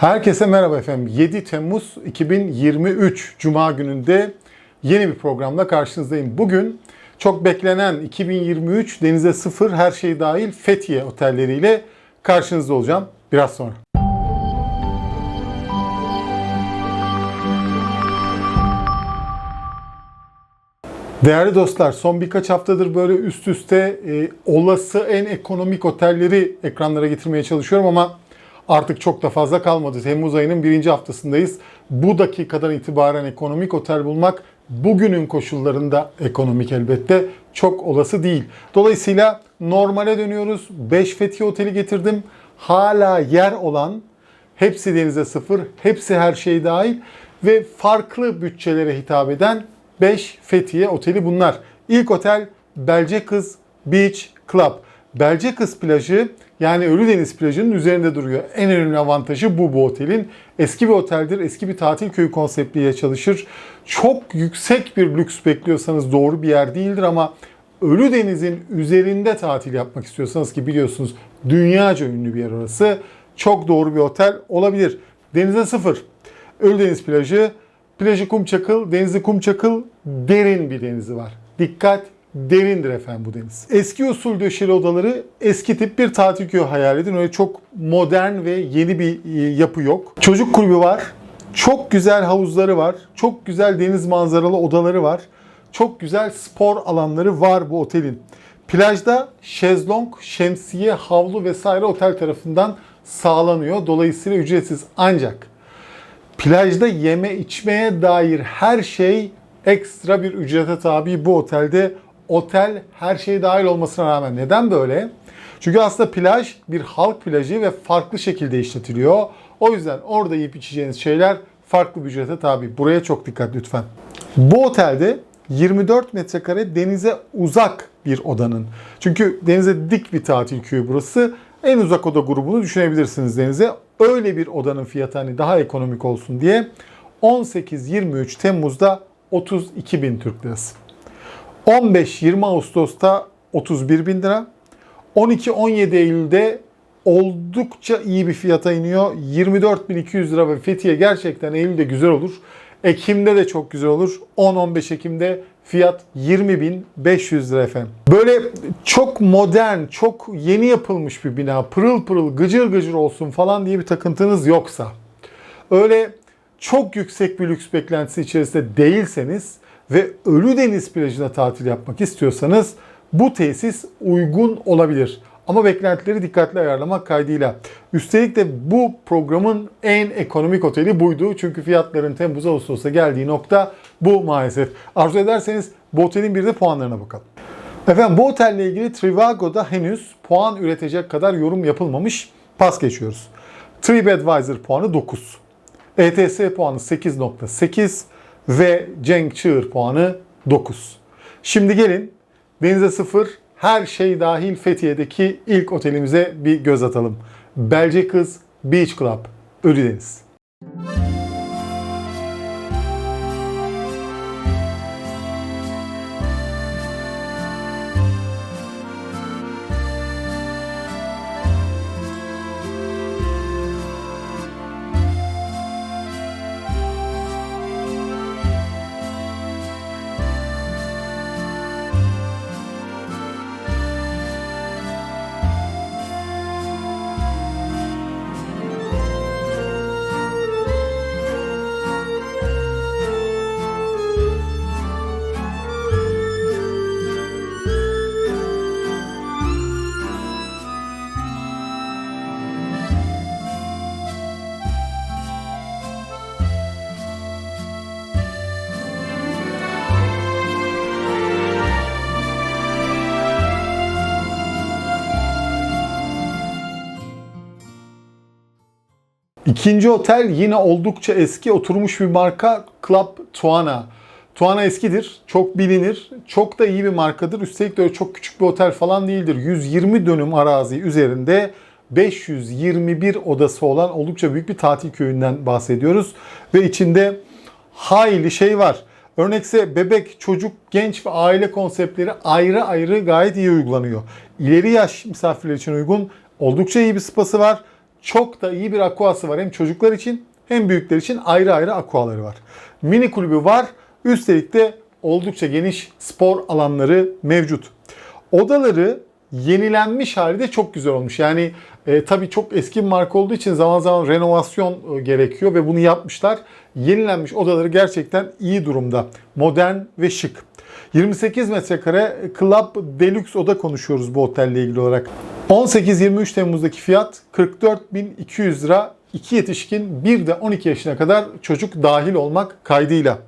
Herkese merhaba efendim. 7 Temmuz 2023 Cuma gününde yeni bir programla karşınızdayım. Bugün çok beklenen 2023 denize sıfır her şey dahil Fethiye otelleriyle karşınızda olacağım biraz sonra. Değerli dostlar, son birkaç haftadır böyle üst üste e, olası en ekonomik otelleri ekranlara getirmeye çalışıyorum ama artık çok da fazla kalmadı. Temmuz ayının birinci haftasındayız. Bu dakikadan itibaren ekonomik otel bulmak bugünün koşullarında ekonomik elbette çok olası değil. Dolayısıyla normale dönüyoruz. 5 Fethiye Oteli getirdim. Hala yer olan hepsi denize sıfır, hepsi her şey dahil ve farklı bütçelere hitap eden 5 Fethiye Oteli bunlar. İlk otel Belcekız Beach Club. Belcekız plajı yani Ölüdeniz plajının üzerinde duruyor. En önemli avantajı bu bu otelin. Eski bir oteldir, eski bir tatil köyü konseptiyle çalışır. Çok yüksek bir lüks bekliyorsanız doğru bir yer değildir ama Ölüdeniz'in üzerinde tatil yapmak istiyorsanız ki biliyorsunuz dünyaca ünlü bir yer orası. Çok doğru bir otel olabilir. Denize sıfır. Ölüdeniz plajı, plajı kumçakıl, denizi kumçakıl, derin bir denizi var. Dikkat derindir efendim bu deniz. Eski usul döşeli odaları eski tip bir tatil köyü hayal edin. Öyle çok modern ve yeni bir e, yapı yok. Çocuk kulübü var. Çok güzel havuzları var. Çok güzel deniz manzaralı odaları var. Çok güzel spor alanları var bu otelin. Plajda şezlong, şemsiye, havlu vesaire otel tarafından sağlanıyor. Dolayısıyla ücretsiz. Ancak plajda yeme içmeye dair her şey ekstra bir ücrete tabi bu otelde. Otel her şey dahil olmasına rağmen. Neden böyle? Çünkü aslında plaj bir halk plajı ve farklı şekilde işletiliyor. O yüzden orada yiyip içeceğiniz şeyler farklı bir ücrete tabi. Buraya çok dikkat lütfen. Bu otelde 24 metrekare denize uzak bir odanın. Çünkü denize dik bir tatil köyü burası. En uzak oda grubunu düşünebilirsiniz denize. Öyle bir odanın fiyatı hani daha ekonomik olsun diye 18-23 Temmuz'da 32 bin Türk lirası. 15-20 Ağustos'ta 31 bin lira. 12-17 Eylül'de oldukça iyi bir fiyata iniyor. 24.200 lira ve Fethiye gerçekten Eylül'de güzel olur. Ekim'de de çok güzel olur. 10-15 Ekim'de fiyat 20.500 lira efendim. Böyle çok modern, çok yeni yapılmış bir bina, pırıl pırıl, gıcır gıcır olsun falan diye bir takıntınız yoksa, öyle çok yüksek bir lüks beklentisi içerisinde değilseniz ve Ölüdeniz plajına tatil yapmak istiyorsanız bu tesis uygun olabilir. Ama beklentileri dikkatli ayarlamak kaydıyla. Üstelik de bu programın en ekonomik oteli buydu. Çünkü fiyatların Temmuz Ağustos'a geldiği nokta bu maalesef. Arzu ederseniz bu otelin bir de puanlarına bakalım. Efendim bu otelle ilgili Trivago'da henüz puan üretecek kadar yorum yapılmamış. Pas geçiyoruz. TripAdvisor puanı 9. ETS puanı 8.8 ve Cenk Çığır puanı 9. Şimdi gelin denize sıfır her şey dahil Fethiye'deki ilk otelimize bir göz atalım. Belcekız Beach Club, Ölüdeniz. İkinci otel yine oldukça eski oturmuş bir marka Club Tuana. Tuana eskidir, çok bilinir, çok da iyi bir markadır. Üstelik de öyle çok küçük bir otel falan değildir. 120 dönüm arazi üzerinde 521 odası olan oldukça büyük bir tatil köyünden bahsediyoruz. Ve içinde hayli şey var. Örnekse bebek, çocuk, genç ve aile konseptleri ayrı ayrı gayet iyi uygulanıyor. İleri yaş misafirler için uygun oldukça iyi bir spası var. Çok da iyi bir aquası var. Hem çocuklar için hem büyükler için ayrı ayrı aquaları var. Mini kulübü var. Üstelik de oldukça geniş spor alanları mevcut. Odaları yenilenmiş hali de çok güzel olmuş. Yani e, tabii çok eski bir marka olduğu için zaman zaman renovasyon e, gerekiyor ve bunu yapmışlar. Yenilenmiş odaları gerçekten iyi durumda. Modern ve şık. 28 metrekare Club Deluxe oda konuşuyoruz bu otelle ilgili olarak. 18-23 Temmuz'daki fiyat 44.200 lira. 2 yetişkin bir de 12 yaşına kadar çocuk dahil olmak kaydıyla.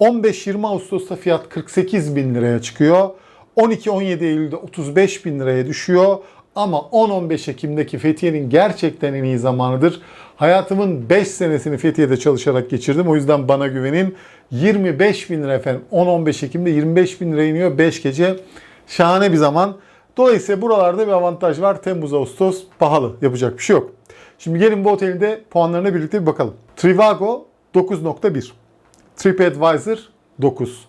15-20 Ağustos'ta fiyat 48 bin liraya çıkıyor. 12-17 Eylül'de 35 bin liraya düşüyor. Ama 10-15 Ekim'deki Fethiye'nin gerçekten en iyi zamanıdır. Hayatımın 5 senesini Fethiye'de çalışarak geçirdim. O yüzden bana güvenin. 25 bin lira efendim. 10-15 Ekim'de 25 bin lira iniyor 5 gece. Şahane bir zaman. Dolayısıyla buralarda bir avantaj var. Temmuz, Ağustos pahalı. Yapacak bir şey yok. Şimdi gelin bu otelin de puanlarına birlikte bir bakalım. Trivago 9.1. TripAdvisor 9.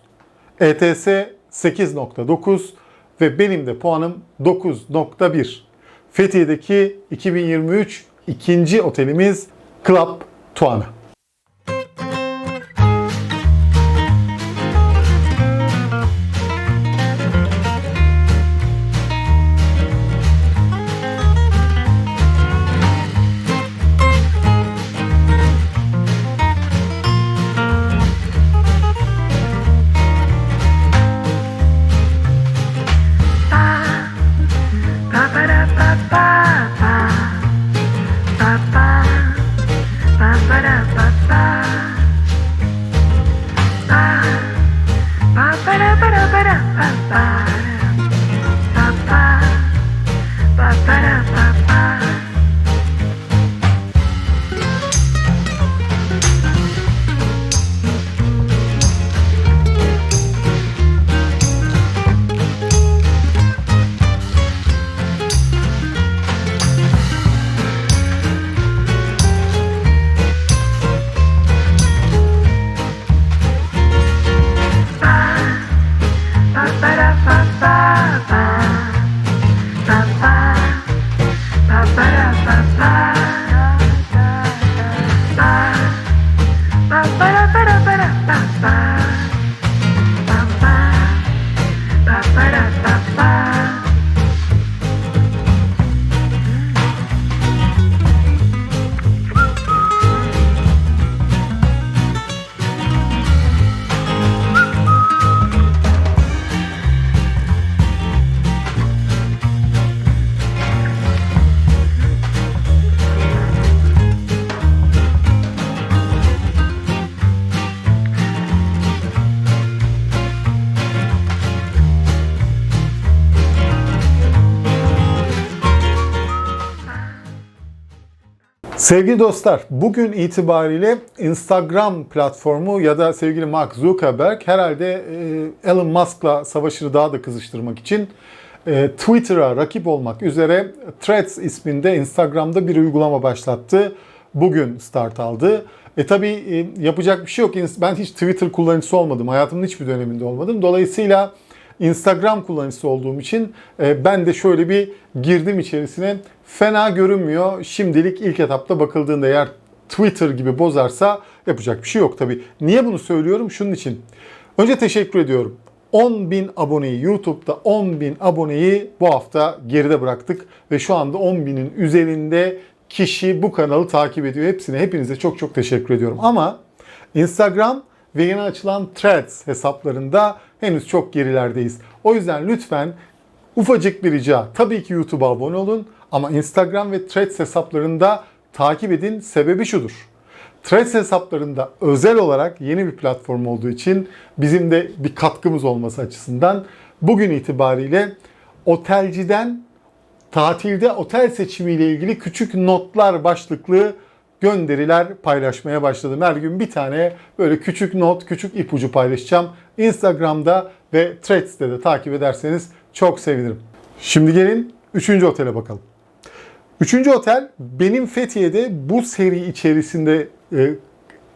ETS 8.9 ve benim de puanım 9.1. Fethiye'deki 2023 ikinci otelimiz Club Tuana. Sevgili dostlar, bugün itibariyle Instagram platformu ya da sevgili Mark Zuckerberg herhalde e, Elon Musk'la savaşı daha da kızıştırmak için e, Twitter'a rakip olmak üzere Threads isminde Instagram'da bir uygulama başlattı. Bugün start aldı. E tabi e, yapacak bir şey yok. Ben hiç Twitter kullanıcısı olmadım. Hayatımın hiçbir döneminde olmadım. Dolayısıyla Instagram kullanıcısı olduğum için ben de şöyle bir girdim içerisine. Fena görünmüyor. Şimdilik ilk etapta bakıldığında eğer Twitter gibi bozarsa yapacak bir şey yok tabii. Niye bunu söylüyorum? Şunun için. Önce teşekkür ediyorum. 10 bin aboneyi YouTube'da 10 bin aboneyi bu hafta geride bıraktık ve şu anda 10 binin üzerinde kişi bu kanalı takip ediyor. Hepsine hepinize çok çok teşekkür ediyorum. Ama Instagram ve yeni açılan Threads hesaplarında henüz çok gerilerdeyiz. O yüzden lütfen ufacık bir rica. Tabii ki YouTube'a abone olun ama Instagram ve Threads hesaplarında takip edin. Sebebi şudur. Threads hesaplarında özel olarak yeni bir platform olduğu için bizim de bir katkımız olması açısından bugün itibariyle otelciden tatilde otel seçimiyle ilgili küçük notlar başlıklı gönderiler paylaşmaya başladım. Her gün bir tane böyle küçük not, küçük ipucu paylaşacağım. Instagram'da ve Threads'te de takip ederseniz çok sevinirim. Şimdi gelin 3. otele bakalım. Üçüncü otel benim Fethiye'de bu seri içerisinde e,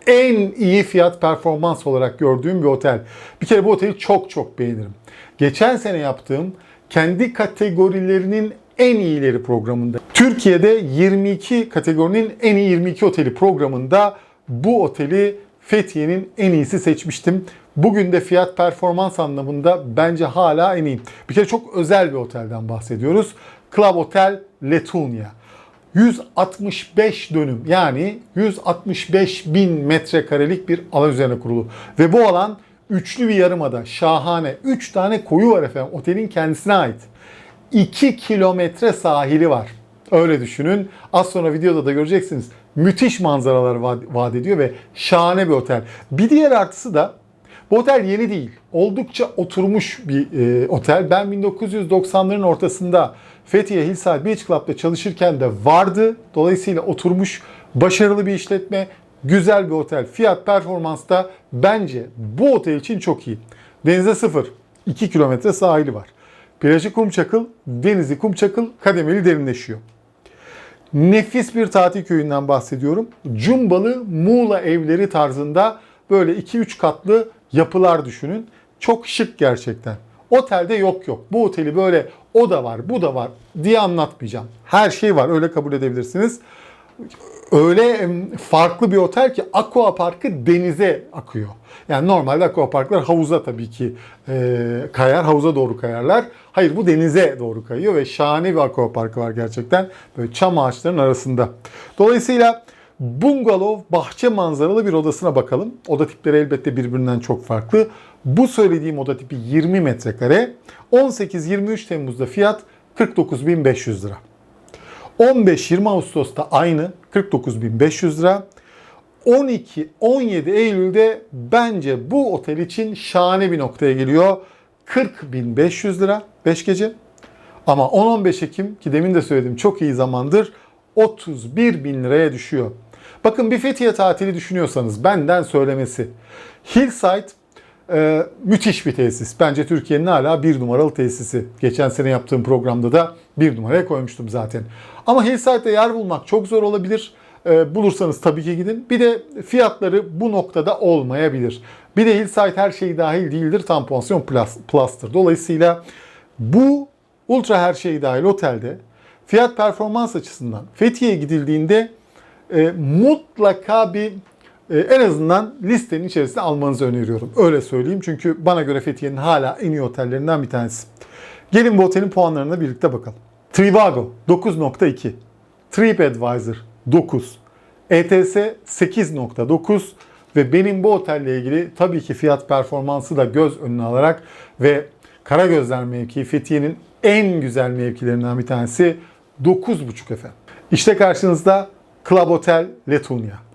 en iyi fiyat performans olarak gördüğüm bir otel. Bir kere bu oteli çok çok beğenirim. Geçen sene yaptığım kendi kategorilerinin en iyileri programında. Türkiye'de 22 kategorinin en iyi 22 oteli programında bu oteli Fethiye'nin en iyisi seçmiştim. Bugün de fiyat performans anlamında bence hala en iyi. Bir kere çok özel bir otelden bahsediyoruz. Club Hotel Letunia. 165 dönüm yani 165 bin metrekarelik bir alan üzerine kurulu. Ve bu alan üçlü bir yarımada şahane. 3 tane koyu var efendim otelin kendisine ait. 2 kilometre sahili var. Öyle düşünün. Az sonra videoda da göreceksiniz. Müthiş manzaralar vaat, ediyor ve şahane bir otel. Bir diğer artısı da bu otel yeni değil. Oldukça oturmuş bir e, otel. Ben 1990'ların ortasında Fethiye Hillside Beach Club'da çalışırken de vardı. Dolayısıyla oturmuş, başarılı bir işletme, güzel bir otel. Fiyat performans da bence bu otel için çok iyi. Denize sıfır. 2 kilometre sahili var. Plajı Kumçakıl, denizi Kumçakıl kademeli derinleşiyor. Nefis bir tatil köyünden bahsediyorum. Cumbalı Muğla evleri tarzında böyle 2-3 katlı yapılar düşünün. Çok şık gerçekten. Otelde yok yok. Bu oteli böyle o da var, bu da var diye anlatmayacağım. Her şey var öyle kabul edebilirsiniz. Öyle farklı bir otel ki aqua parkı denize akıyor. Yani normalde aqua parklar havuza tabii ki e, kayar, havuza doğru kayarlar. Hayır bu denize doğru kayıyor ve şahane bir aqua parkı var gerçekten. Böyle çam ağaçlarının arasında. Dolayısıyla bungalov bahçe manzaralı bir odasına bakalım. Oda tipleri elbette birbirinden çok farklı. Bu söylediğim oda tipi 20 metrekare. 18-23 Temmuz'da fiyat 49.500 lira. 15-20 Ağustos'ta aynı 49.500 lira. 12-17 Eylül'de bence bu otel için şahane bir noktaya geliyor. 40.500 lira 5 gece. Ama 10-15 Ekim ki demin de söyledim çok iyi zamandır 31 bin liraya düşüyor. Bakın bir Fethiye tatili düşünüyorsanız benden söylemesi. Hillside e, müthiş bir tesis. Bence Türkiye'nin hala bir numaralı tesisi. Geçen sene yaptığım programda da bir numaraya koymuştum zaten. Ama Hillside'de yer bulmak çok zor olabilir. E, bulursanız tabii ki gidin. Bir de fiyatları bu noktada olmayabilir. Bir de Hillside her şey dahil değildir. Tam pansiyon plus, plus'tır. Dolayısıyla bu ultra her şey dahil otelde fiyat performans açısından Fethiye'ye gidildiğinde e, mutlaka bir e, en azından listenin içerisine almanızı öneriyorum. Öyle söyleyeyim çünkü bana göre Fethiye'nin hala en iyi otellerinden bir tanesi. Gelin bu otelin puanlarına birlikte bakalım. Trivago 9.2, TripAdvisor 9, ETS 8.9 ve benim bu otelle ilgili tabii ki fiyat performansı da göz önüne alarak ve Karagözler mevkii Fethiye'nin en güzel mevkilerinden bir tanesi 9.5 efendim. İşte karşınızda Club Hotel Letunia.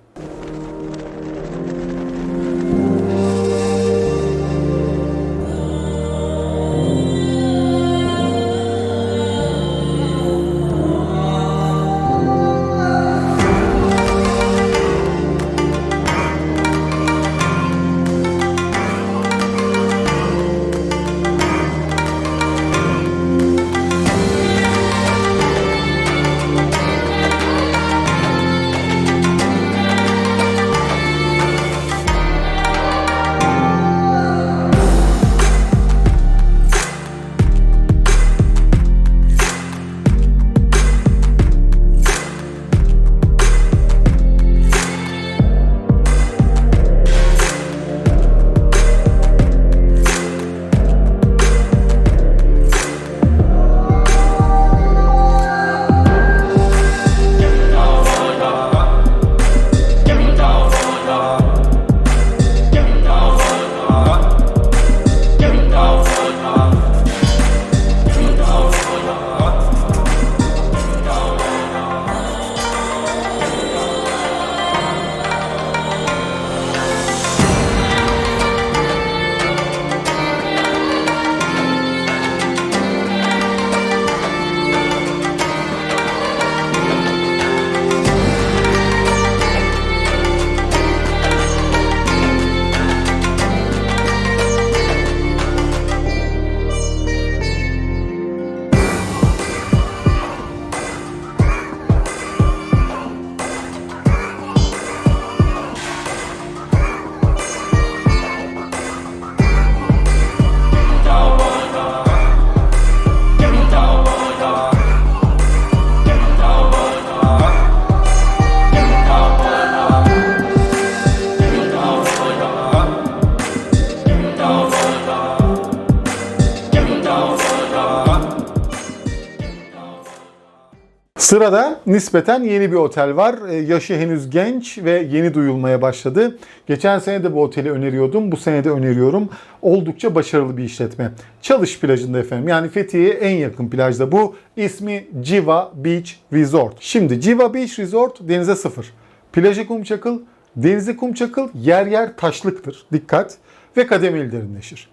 Sırada nispeten yeni bir otel var. Ee, Yaşı henüz genç ve yeni duyulmaya başladı. Geçen sene de bu oteli öneriyordum. Bu sene de öneriyorum. Oldukça başarılı bir işletme. Çalış plajında efendim. Yani Fethiye'ye en yakın plajda bu. İsmi Civa Beach Resort. Şimdi Civa Beach Resort denize sıfır. Plajı kum çakıl, denize kum çakıl, yer yer taşlıktır. Dikkat. Ve kademeli derinleşir.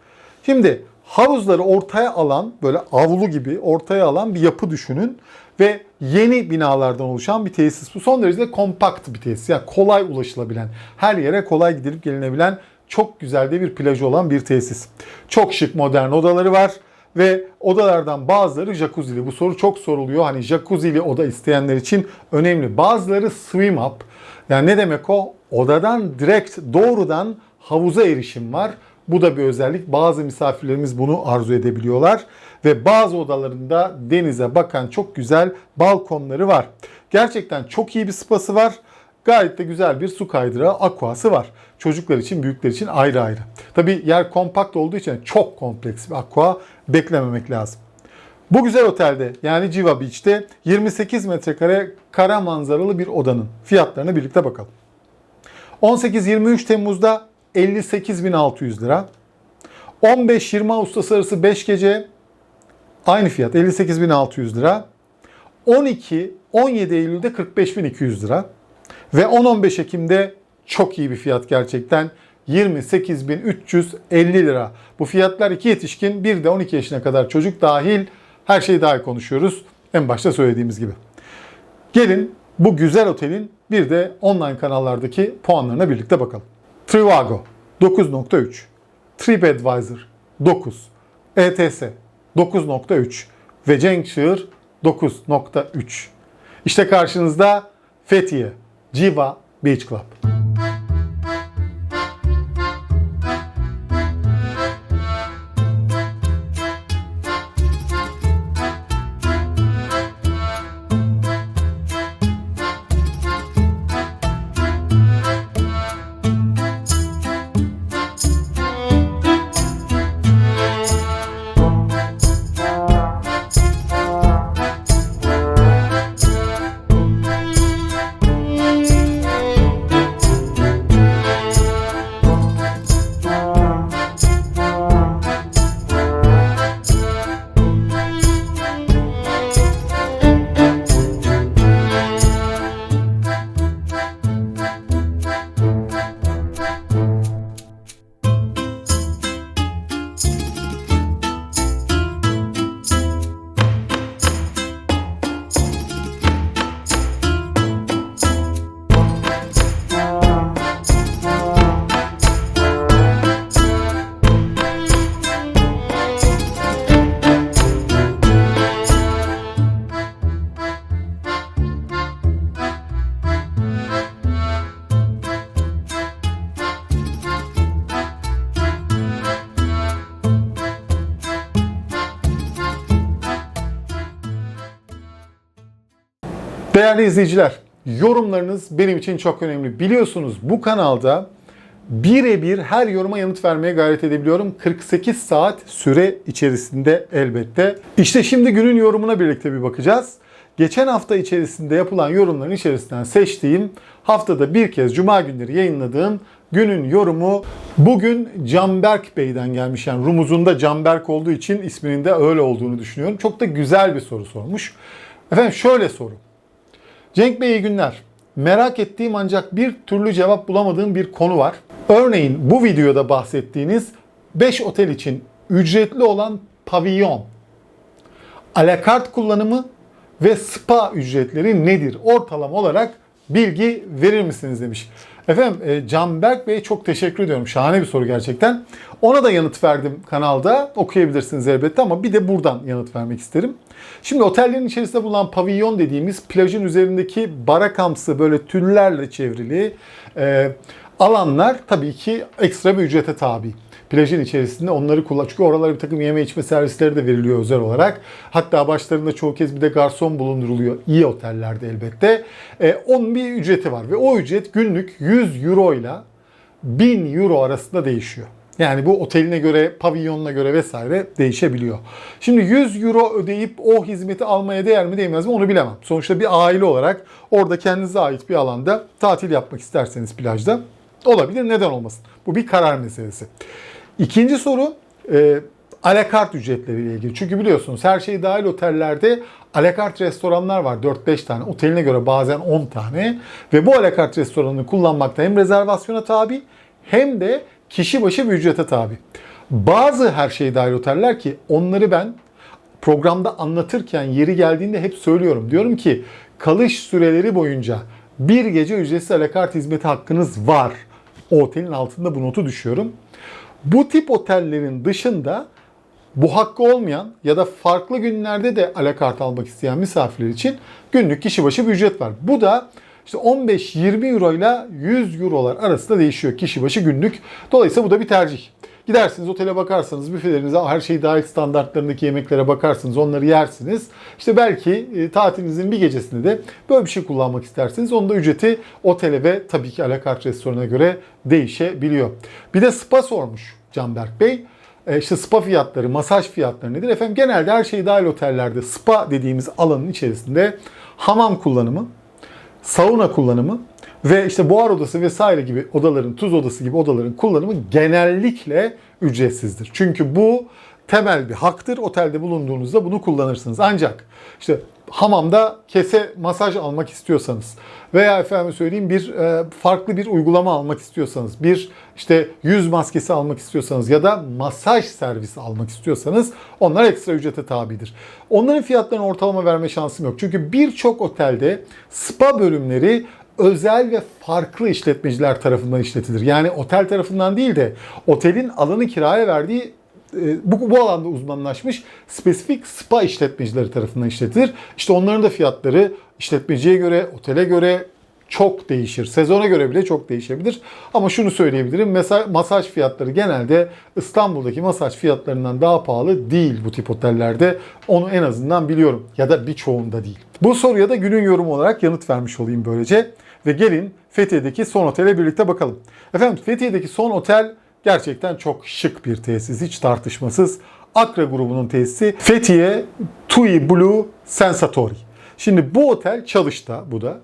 Şimdi havuzları ortaya alan böyle avlu gibi ortaya alan bir yapı düşünün ve yeni binalardan oluşan bir tesis. Bu son derece kompakt bir tesis. Yani kolay ulaşılabilen, her yere kolay gidilip gelinebilen çok güzel de bir plajı olan bir tesis. Çok şık modern odaları var ve odalardan bazıları jacuzzi'li. Bu soru çok soruluyor. Hani jacuzzi'li oda isteyenler için önemli. Bazıları swim up. Yani ne demek o? Odadan direkt doğrudan havuza erişim var. Bu da bir özellik. Bazı misafirlerimiz bunu arzu edebiliyorlar. Ve bazı odalarında denize bakan çok güzel balkonları var. Gerçekten çok iyi bir spası var. Gayet de güzel bir su kaydırağı, aquası var. Çocuklar için, büyükler için ayrı ayrı. Tabi yer kompakt olduğu için çok kompleks bir aqua beklememek lazım. Bu güzel otelde yani Civa Beach'te 28 metrekare kara manzaralı bir odanın fiyatlarına birlikte bakalım. 18-23 Temmuz'da 58.600 lira. 15-20 Ağustos arası 5 gece aynı fiyat 58.600 lira. 12-17 Eylül'de 45.200 lira. Ve 10-15 Ekim'de çok iyi bir fiyat gerçekten. 28.350 lira. Bu fiyatlar iki yetişkin, bir de 12 yaşına kadar çocuk dahil her şeyi dahil konuşuyoruz. En başta söylediğimiz gibi. Gelin bu güzel otelin bir de online kanallardaki puanlarına birlikte bakalım. Trivago 9.3, TripAdvisor 9, ETS 9.3 ve Cenk Çığır 9.3. İşte karşınızda Fethiye Civa Beach Club. Değerli izleyiciler, yorumlarınız benim için çok önemli. Biliyorsunuz bu kanalda birebir her yoruma yanıt vermeye gayret edebiliyorum. 48 saat süre içerisinde elbette. İşte şimdi günün yorumuna birlikte bir bakacağız. Geçen hafta içerisinde yapılan yorumların içerisinden seçtiğim, haftada bir kez cuma günleri yayınladığım günün yorumu bugün Canberk Bey'den gelmiş. Yani Rumuz'unda Canberk olduğu için isminin de öyle olduğunu düşünüyorum. Çok da güzel bir soru sormuş. Efendim şöyle soru. Cenk Bey iyi günler. Merak ettiğim ancak bir türlü cevap bulamadığım bir konu var. Örneğin bu videoda bahsettiğiniz 5 otel için ücretli olan pavillon, alakart kullanımı ve spa ücretleri nedir? Ortalama olarak bilgi verir misiniz demiş. Efendim e, Canberk Bey çok teşekkür ediyorum. Şahane bir soru gerçekten. Ona da yanıt verdim kanalda. Okuyabilirsiniz elbette ama bir de buradan yanıt vermek isterim. Şimdi otellerin içerisinde bulunan pavillon dediğimiz plajın üzerindeki barakamsı böyle tüllerle çevrili e, alanlar tabii ki ekstra bir ücrete tabi plajın içerisinde onları kullan. Çünkü oralara bir takım yeme içme servisleri de veriliyor özel olarak. Hatta başlarında çoğu kez bir de garson bulunduruluyor. İyi otellerde elbette. E, onun bir ücreti var ve o ücret günlük 100 euro ile 1000 euro arasında değişiyor. Yani bu oteline göre, pavilyonuna göre vesaire değişebiliyor. Şimdi 100 euro ödeyip o hizmeti almaya değer mi değmez mi onu bilemem. Sonuçta bir aile olarak orada kendinize ait bir alanda tatil yapmak isterseniz plajda olabilir. Neden olmasın? Bu bir karar meselesi. İkinci soru e, alakart ücretleriyle ilgili. Çünkü biliyorsunuz her şey dahil otellerde alakart restoranlar var. 4-5 tane. Oteline göre bazen 10 tane. Ve bu alakart restoranını kullanmakta hem rezervasyona tabi hem de kişi başı bir ücrete tabi. Bazı her şey dahil oteller ki onları ben programda anlatırken yeri geldiğinde hep söylüyorum. Diyorum ki kalış süreleri boyunca bir gece ücretsiz alakart hizmeti hakkınız var. O otelin altında bu notu düşüyorum. Bu tip otellerin dışında bu hakkı olmayan ya da farklı günlerde de alakart almak isteyen misafirler için günlük kişi başı bir ücret var. Bu da işte 15-20 euro ile 100 eurolar arasında değişiyor kişi başı günlük. Dolayısıyla bu da bir tercih. Gidersiniz otele bakarsanız büfelerinize her şey dahil standartlarındaki yemeklere bakarsınız onları yersiniz. İşte belki e, tatilinizin bir gecesinde de böyle bir şey kullanmak isterseniz onun da ücreti otele ve tabii ki alakart restorana göre değişebiliyor. Bir de spa sormuş Canberk Bey. E, işte spa fiyatları, masaj fiyatları nedir? Efendim genelde her şey dahil otellerde spa dediğimiz alanın içerisinde hamam kullanımı, sauna kullanımı ve işte buhar odası vesaire gibi odaların, tuz odası gibi odaların kullanımı genellikle ücretsizdir. Çünkü bu temel bir haktır. Otelde bulunduğunuzda bunu kullanırsınız. Ancak işte hamamda kese masaj almak istiyorsanız veya efendim söyleyeyim bir e, farklı bir uygulama almak istiyorsanız, bir işte yüz maskesi almak istiyorsanız ya da masaj servisi almak istiyorsanız onlar ekstra ücrete tabidir. Onların fiyatlarını ortalama verme şansım yok. Çünkü birçok otelde spa bölümleri özel ve farklı işletmeciler tarafından işletilir. Yani otel tarafından değil de otelin alanı kiraya verdiği e, bu, bu alanda uzmanlaşmış spesifik spa işletmecileri tarafından işletilir. İşte onların da fiyatları işletmeciye göre, otele göre çok değişir. Sezona göre bile çok değişebilir. Ama şunu söyleyebilirim. Mesela masaj fiyatları genelde İstanbul'daki masaj fiyatlarından daha pahalı değil bu tip otellerde. Onu en azından biliyorum. Ya da birçoğunda değil. Bu soruya da günün yorumu olarak yanıt vermiş olayım böylece. Ve gelin Fethiye'deki son otele birlikte bakalım. Efendim Fethiye'deki son otel gerçekten çok şık bir tesis. Hiç tartışmasız. Akra grubunun tesisi Fethiye Tui Blue Sensatori. Şimdi bu otel Çalış'ta bu da.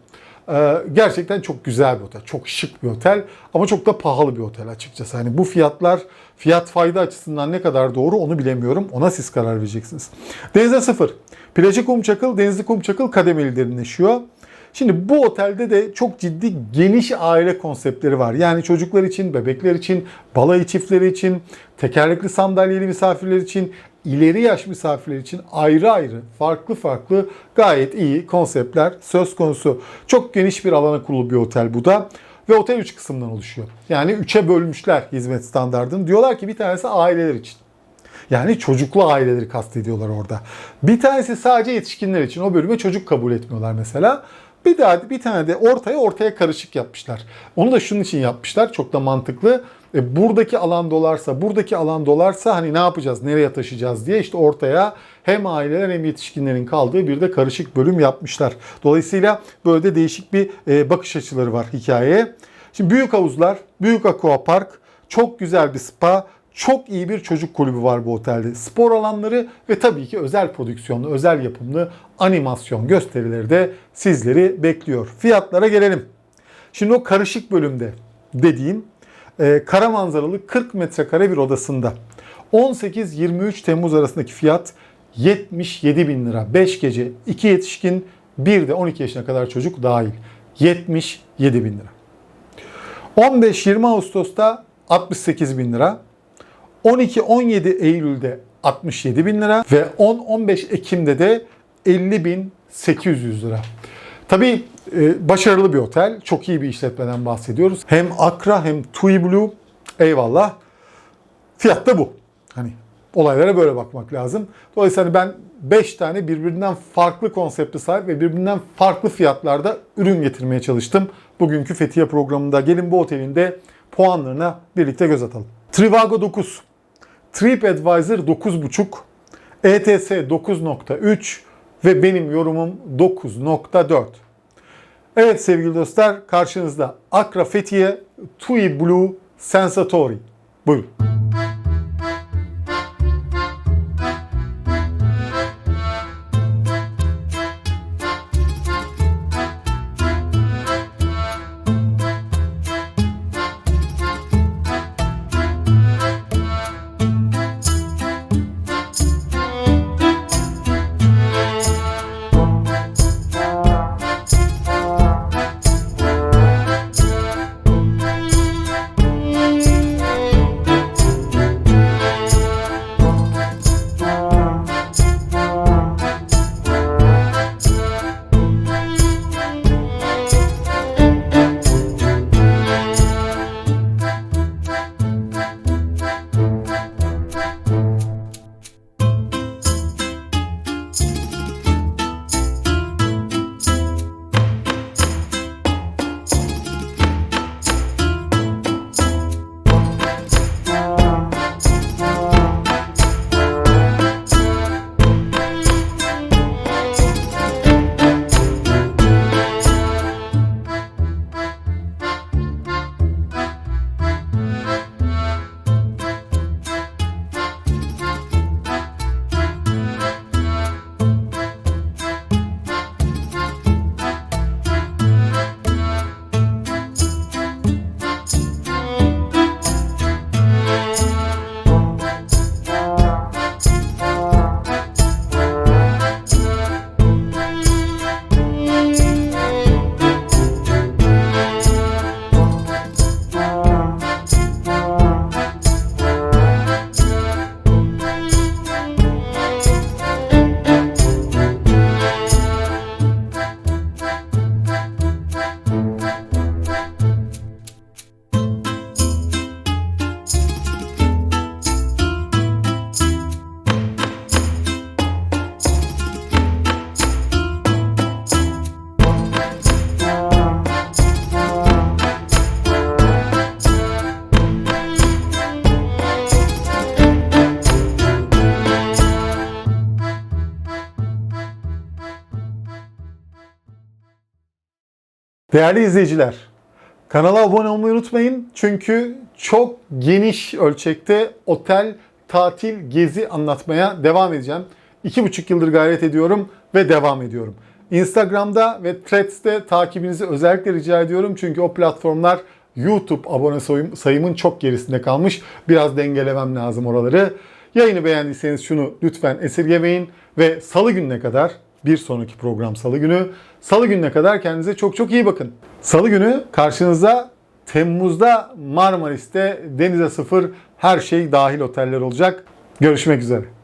Ee, gerçekten çok güzel bir otel. Çok şık bir otel ama çok da pahalı bir otel açıkçası. Hani bu fiyatlar fiyat fayda açısından ne kadar doğru onu bilemiyorum. Ona siz karar vereceksiniz. Denize sıfır. Plajı kum çakıl, denizli kum çakıl kademeli derinleşiyor. Şimdi bu otelde de çok ciddi geniş aile konseptleri var. Yani çocuklar için, bebekler için, balayı çiftleri için, tekerlekli sandalyeli misafirler için, ileri yaş misafirler için ayrı ayrı, farklı farklı gayet iyi konseptler söz konusu. Çok geniş bir alana kurulu bir otel bu da. Ve otel 3 kısımdan oluşuyor. Yani 3'e bölmüşler hizmet standartını. Diyorlar ki bir tanesi aileler için. Yani çocuklu aileleri kastediyorlar orada. Bir tanesi sadece yetişkinler için. O bölüme çocuk kabul etmiyorlar mesela. Bir daha bir tane de ortaya ortaya karışık yapmışlar. Onu da şunun için yapmışlar. Çok da mantıklı. E, buradaki alan dolarsa, buradaki alan dolarsa hani ne yapacağız, nereye taşıyacağız diye işte ortaya hem aileler hem yetişkinlerin kaldığı bir de karışık bölüm yapmışlar. Dolayısıyla böyle de değişik bir e, bakış açıları var hikayeye. Şimdi büyük havuzlar, büyük aquapark, çok güzel bir spa, çok iyi bir çocuk kulübü var bu otelde. Spor alanları ve tabii ki özel prodüksiyonlu, özel yapımlı animasyon gösterileri de sizleri bekliyor. Fiyatlara gelelim. Şimdi o karışık bölümde dediğim e, kara manzaralı 40 metrekare bir odasında 18-23 Temmuz arasındaki fiyat 77 bin lira. 5 gece 2 yetişkin bir de 12 yaşına kadar çocuk dahil. 77 bin lira. 15-20 Ağustos'ta 68 bin lira. 12-17 Eylül'de 67 bin lira ve 10-15 Ekim'de de 50 bin 800 lira. Tabii başarılı bir otel. Çok iyi bir işletmeden bahsediyoruz. Hem Akra hem Tui Blue eyvallah. Fiyat da bu. Hani olaylara böyle bakmak lazım. Dolayısıyla hani ben 5 tane birbirinden farklı konsepte sahip ve birbirinden farklı fiyatlarda ürün getirmeye çalıştım. Bugünkü Fethiye programında gelin bu otelin de puanlarına birlikte göz atalım. Trivago 9, TripAdvisor 9.5, ETS 9.3 ve benim yorumum 9.4. Evet sevgili dostlar karşınızda Akra Fethiye Tui Blue Sensatori. Buyurun. Değerli izleyiciler, kanala abone olmayı unutmayın. Çünkü çok geniş ölçekte otel, tatil, gezi anlatmaya devam edeceğim. İki buçuk yıldır gayret ediyorum ve devam ediyorum. Instagram'da ve Threads'te takibinizi özellikle rica ediyorum. Çünkü o platformlar YouTube abone sayım- sayımın çok gerisinde kalmış. Biraz dengelemem lazım oraları. Yayını beğendiyseniz şunu lütfen esirgemeyin ve salı gününe kadar bir sonraki program salı günü. Salı gününe kadar kendinize çok çok iyi bakın. Salı günü karşınızda Temmuz'da Marmaris'te denize sıfır her şey dahil oteller olacak. Görüşmek üzere.